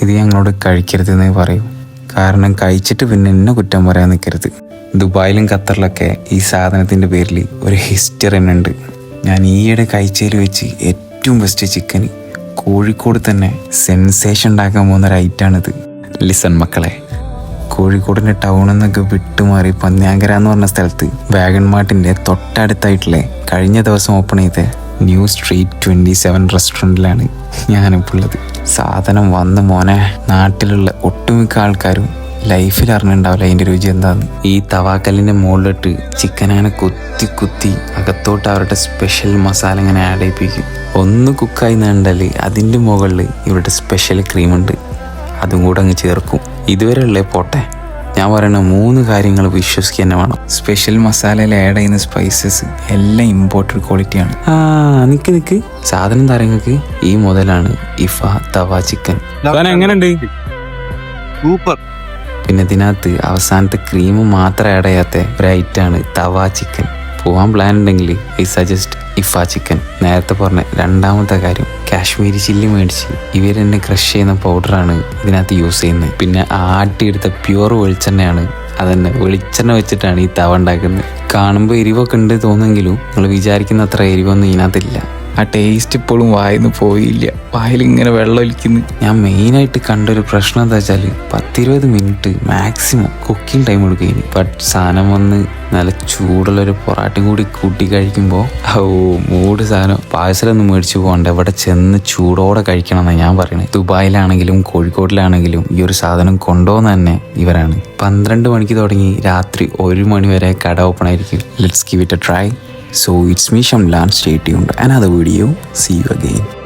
ഇത് ഞങ്ങളോട് കഴിക്കരുതെന്ന് പറയൂ. കാരണം കഴിച്ചിട്ട് പിന്നെ എന്നെ കുറ്റം പറയാൻ നിൽക്കരുത് ദുബായിലും ഖത്തറിലൊക്കെ ഈ സാധനത്തിന്റെ പേരിൽ ഒരു ഹിസ്റ്ററി തന്നെ ഉണ്ട് ഞാൻ ഈയിടെ കഴിച്ചതിൽ വെച്ച് ഏറ്റവും ബെസ്റ്റ് ചിക്കൻ കോഴിക്കോട് തന്നെ സെൻസേഷൻ ഉണ്ടാക്കാൻ പോകുന്ന ഒരു ഐറ്റാണിത് ലിസൺ മക്കളെ കോഴിക്കോടിന്റെ ടൗണിൽ നിന്നൊക്കെ വിട്ടുമാറി പന്ന്യാങ്കര എന്ന് പറഞ്ഞ സ്ഥലത്ത് വാഗൺ മാർട്ടിന്റെ തൊട്ടടുത്തായിട്ടുള്ള കഴിഞ്ഞ ദിവസം ഓപ്പൺ ചെയ്ത ന്യൂ സ്ട്രീറ്റ് ട്വന്റി സെവൻ റെസ്റ്റോറന്റിലാണ് ഞാനിപ്പോൾ ഉള്ളത്. സാധനം വന്ന് മോനെ നാട്ടിലുള്ള ഒട്ടുമിക്ക ആൾക്കാരും ലൈഫിൽ അറിഞ്ഞിട്ടുണ്ടാവില്ല അതിന്റെ രുചി എന്താന്ന്. ഈ തവാക്കല്ലിന്റെ മുകളിലിട്ട് ചിക്കൻ അങ്ങനെ കുത്തി കുത്തി അകത്തോട്ട് അവരുടെ സ്പെഷ്യൽ മസാല ഇങ്ങനെ ആഡ് ചെയ്യിപ്പിക്കും. ഒന്ന് കുക്കായി നീണ്ടാൽ അതിന്റെ മുകളിൽ ഇവരുടെ സ്പെഷ്യൽ ക്രീമുണ്ട് അതും കൂടെ അങ്ങ് ചേർക്കും. ഇതുവരെ ഉള്ളേ പോട്ടെ. ഞാൻ പറയുന്ന മൂന്ന് കാര്യങ്ങൾ വിശ്വസിക്കുക തന്നെ വേണം. സ്പെഷ്യൽ മസാലയിൽ ആഡ് ചെയ്യുന്ന സ്പൈസസ് എല്ലാം ഇമ്പോർട്ടഡ് ക്വാളിറ്റിയാണ് ആ നിക്ക് നിക്ക്. സാധനം തരങ്ങൾക്ക് ഈ മുതലാണ് ഇഫ തവ ചിക്കൻ എങ്ങനെയുണ്ട്? സൂപ്പർ പിന്നെ ഇതിനകത്ത് അവസാനത്തെ ക്രീം മാത്രം ആഡ് ചെയ്യാത്ത ഒരു ഐറ്റാണ് തവ ചിക്കൻ പോകാൻ പ്ലാൻ ഉണ്ടെങ്കിൽ ഐ സജസ്റ്റ് ഇഫ ചിക്കൻ നേരത്തെ പറഞ്ഞ രണ്ടാമത്തെ കാര്യം കാശ്മീരി ചില്ലി മേടിച്ച് ഇവരെന്നെ ക്രഷ് ചെയ്യുന്ന പൗഡറാണ് ഇതിനകത്ത് യൂസ് ചെയ്യുന്നത്. പിന്നെ ആട്ടിയെടുത്ത പ്യുവർ വെളിച്ചെണ്ണയാണ് അതന്നെ വെളിച്ചെണ്ണ വെച്ചിട്ടാണ് ഈ തവ ഉണ്ടാക്കുന്നത്. കാണുമ്പോൾ എരിവൊക്കെ ഉണ്ട് തോന്നുമെങ്കിലും നിങ്ങൾ വിചാരിക്കുന്ന അത്ര എരിവൊന്നും ഇതിനകത്തില്ല. ആ ടേസ്റ്റ് ഇപ്പോഴും വായിന്ന് പോയില്ല. വായിൽ ഇങ്ങനെ വെള്ളം ഒലിക്കുന്നു. ഞാൻ മെയിനായിട്ട് കണ്ടൊരു പ്രശ്നം എന്താ വെച്ചാൽ പത്തിരുപത് മിനിറ്റ് മാക്സിമം കുക്കിംഗ് ടൈം കൊടുക്കുകയും ബട്ട് സാധനം വന്ന് നല്ല ചൂടുള്ളൊരു പൊറാട്ടയും കൂടി കൂട്ടി കഴിക്കുമ്പോൾ ഓ മൂട് സാധനം. പാഴ്സലൊന്നും മേടിച്ചു പോകണ്ട. ഇവിടെ ചെന്ന് ചൂടോടെ കഴിക്കണം എന്നാണ് ഞാൻ പറയുന്നത് ദുബായിലാണെങ്കിലും കോഴിക്കോട്ടിലാണെങ്കിലും ഈ ഒരു സാധനം കൊണ്ടുപോകുന്ന തന്നെ ഇവരാണ്. പന്ത്രണ്ട് മണിക്ക് തുടങ്ങി രാത്രി ഒരു മണി വരെ കട ഓപ്പൺ ആയിരിക്കും. Let's give it a try so it's me land state and other video see you again.